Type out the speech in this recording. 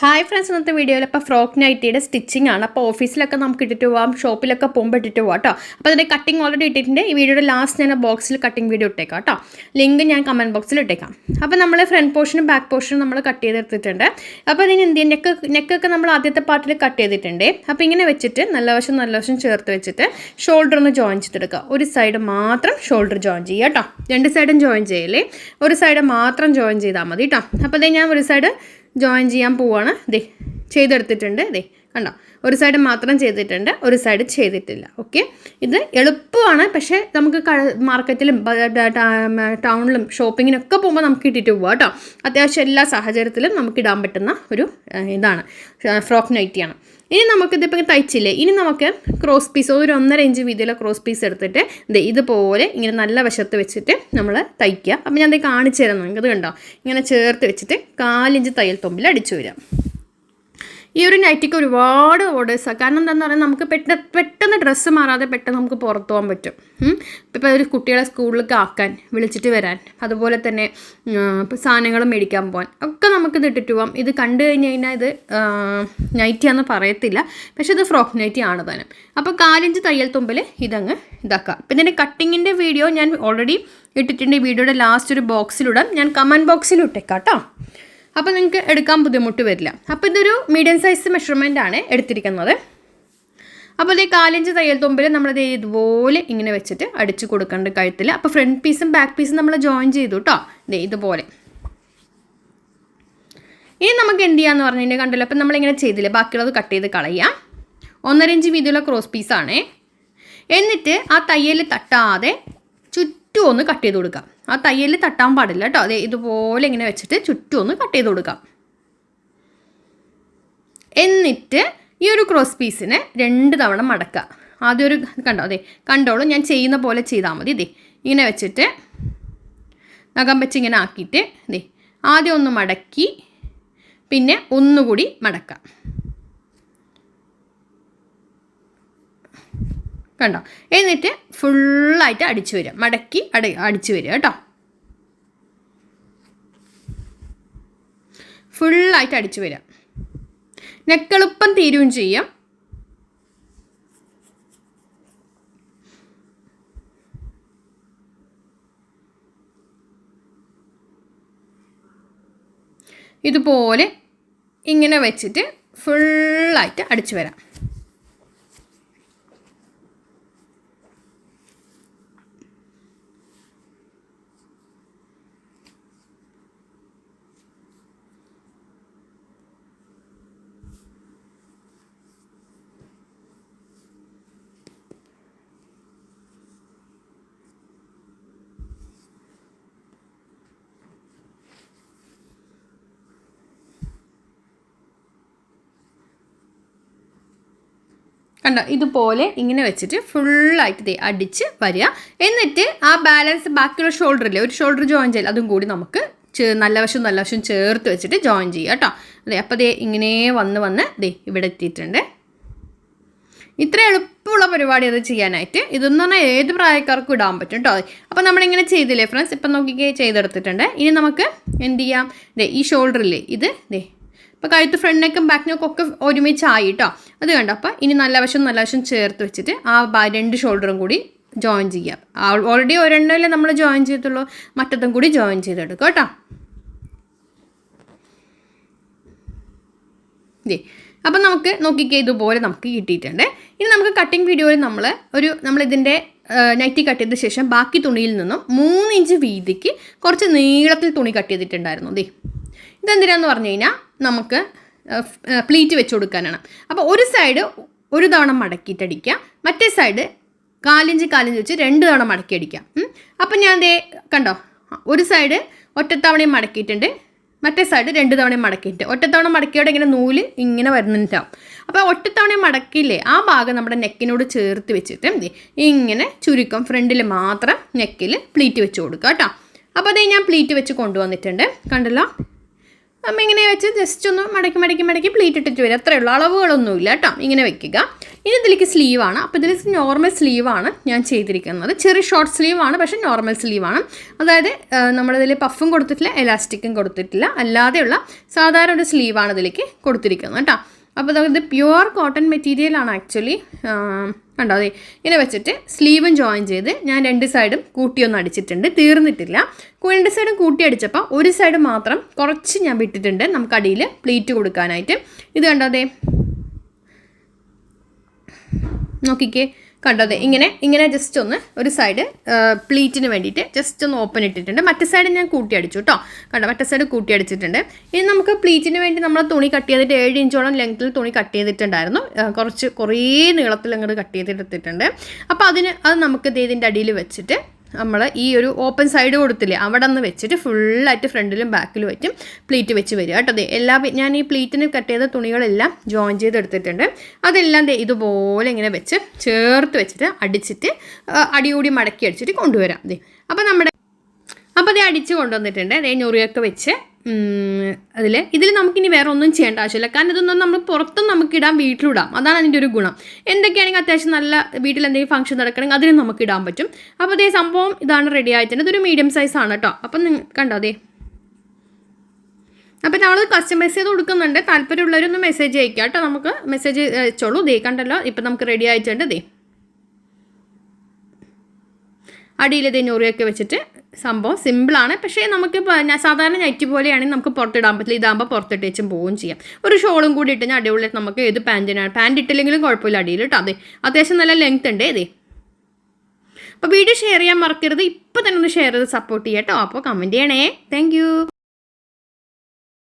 Hi friends ഇന്നത്തെ വീഡിയോയിൽ അപ്പോൾ ഫ്രോക്ക് നൈറ്റിയുടെ സ്റ്റിച്ചിങ് ആണ്. അപ്പോൾ ഓഫീസിലൊക്കെ നമുക്ക് ഇട്ടിട്ട് പോവാം ഷോപ്പിലൊക്കെ പോകുമ്പോൾ ഇട്ടിട്ട് പോവാം കേട്ടോ അപ്പോൾ അതിന്റെ കട്ടിങ് ഓൾറെഡി ഇട്ടിട്ടുണ്ട്. ഈ വീഡിയോയുടെ ലാസ്റ്റ് ഞാൻ ബോക്സിൽ കട്ടിങ് വീഡിയോ ഇട്ടേക്കാം കേട്ടോ ലിങ്ക് ഞാൻ കമന്റ് ബോക്സിൽ ഇട്ടേക്കാം. അപ്പോൾ നമ്മൾ ഫ്രണ്ട് പോർഷനും ബാക്ക് പോർഷനും നമ്മൾ കട്ട് ചെയ്തെടുത്തിട്ടുണ്ട്. അപ്പോൾ അതിന് എന്ത് നെക്ക് നെക്കൊക്കെ നമ്മൾ ആദ്യത്തെ പാർട്ടിൽ കട്ട് ചെയ്തിട്ടുണ്ട്. അപ്പോൾ ഇങ്ങനെ വെച്ചിട്ട് നല്ല വശം നല്ല വശം ചേർത്ത് വെച്ചിട്ട് ഷോൾഡർ ഒന്ന് ജോയിൻ ചെയ്തെടുക്കുക. ഒരു സൈഡ് മാത്രം ഷോൾഡർ ജോയിൻ ചെയ്യുക കേട്ടോ രണ്ട് സൈഡും ജോയിൻ ചെയ്യല്ലേ ഒരു സൈഡ് മാത്രം ജോയിൻ ചെയ്താൽ മതി കേട്ടോ അപ്പോൾ ഞാൻ ഒരു സൈഡ് ജോയിൻ ചെയ്യാൻ പോവുകയാണ് ദേ ചെയ്തെടുത്തിട്ടുണ്ട്. അതെ കണ്ടോ? ഒരു സൈഡ് മാത്രം ചെയ്തിട്ടുണ്ട് ഒരു സൈഡ് ചെയ്തിട്ടില്ല. ഓക്കെ ഇത് എളുപ്പമാണ്. പക്ഷേ നമുക്ക് മാർക്കറ്റിലും ടൗണിലും ഷോപ്പിങ്ങിനൊക്കെ പോകുമ്പോൾ നമുക്ക് ഇട്ടിട്ട് പോവാം കേട്ടോ അത്യാവശ്യം എല്ലാ സാഹചര്യത്തിലും നമുക്ക് ഇടാൻ പറ്റുന്ന ഒരു ഇതാണ്. ഫ്രോക്ക് നൈറ്റിയാണ് ഇനി നമുക്കിതിപ്പോൾ തയ്ച്ചില്ലേ? ഇനി നമുക്ക് ക്രോസ് പീസ് ഒരു ഒന്നര ഇഞ്ച് വീതിയിലുള്ള ക്രോസ് പീസ് എടുത്തിട്ട് ദേ ഇതുപോലെ ഇങ്ങനെ നല്ല വശത്ത് വെച്ചിട്ട് നമ്മൾ തയ്ക്കുക. അപ്പം ഞാൻ അത് കാണിച്ചു തരാം. നിങ്ങൾക്ക് ഇത് കണ്ടോ? ഇങ്ങനെ ചേർത്ത് വെച്ചിട്ട് കാലിഞ്ച് തയ്യൽ തുമ്പിൽ അടിച്ചു വരാം. ഈ ഒരു നൈറ്റിക്ക് ഒരുപാട് ഓർഡേഴ്സാണ് കാരണം എന്താണെന്ന് പറഞ്ഞാൽ നമുക്ക് പെട്ടെന്ന് പെട്ടെന്ന് ഡ്രസ്സ് മാറാതെ പെട്ടെന്ന് നമുക്ക് പുറത്തു പോകാൻ പറ്റും. ഇപ്പോൾ ഒരു കുട്ടികളെ സ്കൂളിലേക്ക് ആക്കാൻ വിളിച്ചിട്ട് വരാൻ അതുപോലെ തന്നെ സാധനങ്ങൾ മേടിക്കാൻ പോകാൻ ഒക്കെ നമുക്കിത് ഇട്ടിട്ട് പോകാം ഇത് കണ്ടു കഴിഞ്ഞ് കഴിഞ്ഞാൽ ഇത് നൈറ്റിയാന്ന് പറയത്തില്ല. പക്ഷെ ഇത് ഫ്രോക്ക് നൈറ്റി ആണ് തന്നെ അപ്പോൾ കാലിഞ്ച് തയ്യൽ തുമ്പിൽ ഇതങ്ങ് ഇതാക്കാം. പിന്നെ ഇതിന്റെ കട്ടിങ്ങിന്റെ വീഡിയോ ഞാൻ ഓൾറെഡി ഇട്ടിട്ടുണ്ട്. വീഡിയോയുടെ ലാസ്റ്റ് ഒരു ബോക്സിലിടാം ഞാൻ കമന്റ് ബോക്സിൽ ഇട്ടേക്കാം കേട്ടോ. അപ്പോൾ നിങ്ങൾക്ക് എടുക്കാൻ ബുദ്ധിമുട്ട് വരില്ല. അപ്പോൾ ഇതൊരു മീഡിയം സൈസ് മെഷർമെന്റ് ആണ് എടുത്തിരിക്കുന്നത്. അപ്പോൾ ഈ കാലിഞ്ച് തയ്യൽ തുമ്പിൽ നമ്മളത് ഇതുപോലെ ഇങ്ങനെ വെച്ചിട്ട് അടിച്ച് കൊടുക്കേണ്ട കഴുത്തിൽ അപ്പോൾ ഫ്രണ്ട് പീസും ബാക്ക് പീസും നമ്മൾ ജോയിൻ ചെയ്തു കേട്ടോ ദേ ഇതുപോലെ. ഇനി നമുക്ക് എന്ത് ചെയ്യാന്ന് പറഞ്ഞു കഴിഞ്ഞാൽ കണ്ടല്ലോ. അപ്പം നമ്മളിങ്ങനെ ചെയ്തില്ലേ? ബാക്കിയുള്ളത് കട്ട് ചെയ്ത് കളയാം. ഒന്നര ഇഞ്ച് വീതിയുള്ള ക്രോസ് പീസാണേ എന്നിട്ട് ആ തയ്യൽ തട്ടാതെ ചുറ്റും ഒന്ന് കട്ട് ചെയ്ത് കൊടുക്കാം. ആ തയ്യൽ തട്ടാൻ പാടില്ല കേട്ടോ അതെ ഇതുപോലെ ഇങ്ങനെ വെച്ചിട്ട് ചുറ്റും ഒന്ന് കട്ട് ചെയ്ത് കൊടുക്കാം. എന്നിട്ട് ഈ ഒരു ക്രോസ് പീസിനെ രണ്ട് തവണ മടക്കുക. ആദ്യം ഒരു കണ്ടോ? അതെ കണ്ടോളൂ ഞാൻ ചെയ്യുന്ന പോലെ ചെയ്താൽ മതി. ഇതേ ഇങ്ങനെ വെച്ചിട്ട് നഖം വെച്ച് ഇങ്ങനെ ആക്കിയിട്ട് ഇതേ ആദ്യം ഒന്ന് മടക്കി പിന്നെ ഒന്നുകൂടി മടക്കാം. കണ്ടോ? എന്നിട്ട് ഫുള്ളായിട്ട് അടിച്ചു വരിക. മടക്കി അടി അടിച്ചു വരിക കേട്ടോ. ഫുള്ളായിട്ട് അടിച്ചു വരിക. നെക്കെളുപ്പം തീരുകയും ചെയ്യാം. ഇതുപോലെ ഇങ്ങനെ വെച്ചിട്ട് ഫുള്ളായിട്ട് അടിച്ചു വരാം. കണ്ടോ? ഇതുപോലെ ഇങ്ങനെ വെച്ചിട്ട് ഫുള്ളായിട്ട് ദേ അടിച്ച് വരിക. എന്നിട്ട് ആ ബാലൻസ് ബാക്കിയുള്ള ഷോൾഡറില്ലേ ഒരു ഷോൾഡർ ജോയിൻ ചെയ്യൽ അതും കൂടി നമുക്ക് നല്ല വശം നല്ല വശം ചേർത്ത് വെച്ചിട്ട് ജോയിൻ ചെയ്യുക കേട്ടോ. അതെ അപ്പോൾ ദേ ഇങ്ങനെ വന്ന് വന്ന് ദേ ഇവിടെ എത്തിയിട്ടുണ്ട്. ഇത്ര എളുപ്പമുള്ള പരിപാടി അത് ചെയ്യാനായിട്ട് ഇതെന്ന് പറഞ്ഞാൽ ഏത് പ്രായക്കാർക്കും ഇടാൻ പറ്റും കേട്ടോ. അപ്പോൾ നമ്മളിങ്ങനെ ചെയ്തില്ലേ ഫ്രണ്ട്സ് ഇപ്പം നോക്കിക്കേ ചെയ്തെടുത്തിട്ടുണ്ട്. ഇനി നമുക്ക് എന്ത് ചെയ്യാം? ദേ ഈ ഷോൾഡറില്ലേ ഇത് ദേ. ഇപ്പോൾ കഴുത്ത് ബാക്ക് ബാക്കിനേക്കും ഒക്കെ ഒരുമിച്ചായി കേട്ടോ. അത് കണ്ടോ? അപ്പോൾ ഇനി നല്ല വശം നല്ല വശം ചേർത്ത് വെച്ചിട്ട് ആ രണ്ട് ഷോൾഡറും കൂടി ജോയിൻ ചെയ്യാം. ഓൾറെഡി ഒരെണ്ണമല്ലേ നമ്മൾ ജോയിൻ ചെയ്തിട്ടുള്ളൂ. മറ്റത്തും കൂടി ജോയിൻ ചെയ്തെടുക്കുക കേട്ടോ. ഇതേ അപ്പം നമുക്ക് നോക്കിക്കേ ഇതുപോലെ നമുക്ക് കിട്ടിയിട്ടുണ്ട്. ഇനി നമുക്ക് കട്ടിങ് വീഡിയോയിൽ നമ്മൾ ഒരു നമ്മളിതിന്റെ നൈറ്റി കട്ട് ചെയ്ത ശേഷം ബാക്കി തുണിയിൽ നിന്നും മൂന്ന് ഇഞ്ച് വീതിക്ക് കുറച്ച് നീളത്തിൽ തുണി കട്ട് ചെയ്തിട്ടുണ്ടായിരുന്നു. ദേ ഇതെന്തിനാന്ന് പറഞ്ഞു കഴിഞ്ഞാൽ നമുക്ക് പ്ലീറ്റ് വെച്ച് കൊടുക്കാനാണ്. അപ്പോൾ ഒരു സൈഡ് ഒരു തവണ മടക്കിയിട്ടടിക്കുക മറ്റേ സൈഡ് കാലിഞ്ച് കാലിഞ്ച് വെച്ച് രണ്ട് തവണ മടക്കി അടിക്കാം. അപ്പം ഞാൻ ദേ കണ്ടോ? ഒരു സൈഡ് ഒറ്റത്തവണയും മടക്കിയിട്ടുണ്ട്. മറ്റേ സൈഡ് രണ്ട് തവണയും മടക്കിയിട്ട് ഒറ്റത്തവണ മടക്കിയോടെ ഇങ്ങനെ നൂൽ ഇങ്ങനെ വരുന്നുണ്ടാവും. അപ്പോൾ ഒറ്റത്തവണയും മടക്കിയില്ലേ ആ ഭാഗം നമ്മുടെ നെക്കിനോട് ചേർത്ത് വെച്ചിട്ട് ദേ ഇങ്ങനെ ചുരുക്കം ഫ്രണ്ടിൽ മാത്രം നെക്കിൽ പ്ലീറ്റ് വെച്ച് കൊടുക്കുക കേട്ടോ. അപ്പോൾ അതേ ഞാൻ പ്ലീറ്റ് വെച്ച് കൊണ്ടുവന്നിട്ടുണ്ട്. കണ്ടല്ലോ? അമ്മ ഇങ്ങനെ വെച്ച് ജസ്റ്റ് ഒന്ന് മടക്കി മടക്കി മടക്കി പ്ലീറ്റ് ഇട്ടിട്ട് വരും. അത്രയേ ഉള്ളൂ. അളവുകളൊന്നുമില്ല കേട്ടോ. ഇങ്ങനെ വെക്കുക. ഇനി ഇതിലേക്ക് സ്ലീവാണ് അപ്പോൾ ഇതിൽ നോർമൽ സ്ലീവാണ് ഞാൻ ചെയ്തിരിക്കുന്നത്. ചെറിയ ഷോർട്ട് സ്ലീവാണ് പക്ഷേ നോർമൽ സ്ലീവാണ് അതായത് നമ്മളിതിൽ പഫും കൊടുത്തിട്ടില്ല എലാസ്റ്റിക്കും കൊടുത്തിട്ടില്ല. അല്ലാതെയുള്ള സാധാരണ ഒരു സ്ലീവാണ് ഇതിലേക്ക് കൊടുത്തിരിക്കുന്നത് കേട്ടോ. അപ്പോൾ ഇത് പ്യുവർ കോട്ടൺ മെറ്റീരിയലാണ് ആക്ച്വലി കണ്ടോ? അതെ ഇങ്ങനെ വെച്ചിട്ട് സ്ലീവും ജോയിൻ ചെയ്ത് ഞാൻ രണ്ട് സൈഡും കൂട്ടിയൊന്ന് അടിച്ചിട്ടുണ്ട്. തീർന്നിട്ടില്ല. രണ്ട് സൈഡും കൂട്ടി അടിച്ചപ്പോൾ ഒരു സൈഡ് മാത്രം കുറച്ച് ഞാൻ വിട്ടിട്ടുണ്ട് നമുക്ക് അടിയിൽ പ്ലീറ്റ് കൊടുക്കാനായിട്ട്. ഇത് കണ്ടോ? അതെ നോക്കിക്കേ. കണ്ടത് ഇങ്ങനെ ഇങ്ങനെ ജസ്റ്റ് ഒന്ന് ഒരു സൈഡ് പ്ലീറ്റിന് വേണ്ടിയിട്ട് ജസ്റ്റ് ഒന്ന് ഓപ്പൺ ഇട്ടിട്ടുണ്ട്. മറ്റേ സൈഡ് ഞാൻ കൂട്ടി അടിച്ചു കേട്ടോ കണ്ടോ മറ്റേ സൈഡ് കൂട്ടി അടിച്ചിട്ടുണ്ട്. ഇനി നമുക്ക് പ്ലീറ്റിന് വേണ്ടി നമ്മൾ തുണി കട്ട് ചെയ്തിട്ട് ഏഴ് ഇഞ്ചോളം ലെങ്ത്തിൽ തുണി കട്ട് ചെയ്തിട്ടുണ്ടായിരുന്നു. കുറച്ച് കുറേ നീളത്തിൽ അങ്ങോട്ട് കട്ട് ചെയ്തിട്ടെടുത്തിട്ടുണ്ട് അപ്പോൾ അതിന് അത് നമുക്ക് ഇതിന്റെ അടിയിൽ വെച്ചിട്ട് നമ്മൾ ഈ ഒരു ഓപ്പൺ സൈഡ് കൊടുത്തില്ലേ അവിടെ നിന്ന് വെച്ചിട്ട് ഫുള്ളായിട്ട് ഫ്രണ്ടിലും ബാക്കിലും വെച്ചും പ്ലീറ്റ് വെച്ച് വരിക കേട്ടോ. അതെ എല്ലാ ഞാൻ ഈ പ്ലീറ്റിന് കട്ട് ചെയ്ത തുണികളെല്ലാം ജോയിൻ ചെയ്തെടുത്തിട്ടുണ്ട് അതെല്ലാം ഇതുപോലെ ഇങ്ങനെ വെച്ച് ചേർത്ത് വെച്ചിട്ട് അടിച്ചിട്ട് അടിയോടി മടക്കി അടിച്ചിട്ട് കൊണ്ടുവരാം അതെ അപ്പോൾ നമ്മുടെ അപ്പോൾ അത് അടിച്ച് കൊണ്ടുവന്നിട്ടുണ്ട്. അതേ ഞൊറിയൊക്കെ വെച്ച് അതിൽ ഇതിൽ നമുക്കിനി വേറെ ഒന്നും ചെയ്യേണ്ട ആവശ്യമില്ല. കാരണം ഇതൊന്നും നമ്മൾ പുറത്തും നമുക്കിടാം വീട്ടിലിടാം. അതാണ് അതിന്റെ ഒരു ഗുണം. എന്തൊക്കെയാണെങ്കിൽ അത്യാവശ്യം നല്ല വീട്ടിൽ എന്തെങ്കിലും ഫംഗ്ഷൻ നടക്കണമെങ്കിൽ അതിന് നമുക്ക് ഇടാൻ പറ്റും. അപ്പോൾ അതേ സംഭവം ഇതാണ് റെഡി ആയിട്ടുണ്ട്. ഇതൊരു മീഡിയം സൈസ് ആണ് കേട്ടോ അപ്പം നിങ്ങൾ കണ്ടോ അതേ അപ്പം നമ്മൾ കസ്റ്റമൈസ് ചെയ്ത് കൊടുക്കുന്നുണ്ട്. താല്പര്യമുള്ളവരൊന്ന് മെസ്സേജ് അയക്കുക കേട്ടോ നമുക്ക് മെസ്സേജ് അയച്ചോളൂ. ദേ കണ്ടല്ലോ. ഇപ്പം നമുക്ക് റെഡി ആയിട്ടുണ്ട് ദേ. അടിയിൽ ദേ ഞൊറിയൊക്കെ വെച്ചിട്ട് സംഭവം സിമ്പിളാണ്. പക്ഷേ നമുക്ക് സാധാരണ നൈറ്റ് പോലെയാണെങ്കിൽ നമുക്ക് പുറത്തിടാൻ പറ്റില്ല. ഇതാകുമ്പോൾ പുറത്തിട്ട് വെച്ചും പോവുകയും ചെയ്യാം. ഒരു ഷോളും കൂടി ഇട്ട് ഞാൻ അടിപൊളിയായിട്ട് നമുക്ക് ഏത് പാന്റിനാണ് പാന്റ് ഇട്ടില്ലെങ്കിലും കുഴപ്പമില്ല അടിയിൽ കേട്ടോ. അതെ അത്യാവശ്യം നല്ല ലെങ്ത് ഉണ്ട് ഇതേ അപ്പോൾ വീഡിയോ ഷെയർ ചെയ്യാൻ മറക്കരുത്. ഇപ്പോൾ തന്നെ ഒന്ന് ഷെയർ ചെയ്ത് സപ്പോർട്ട് ചെയ്യാം കേട്ടോ. അപ്പോൾ കമന്റ് ചെയ്യണേ. താങ്ക്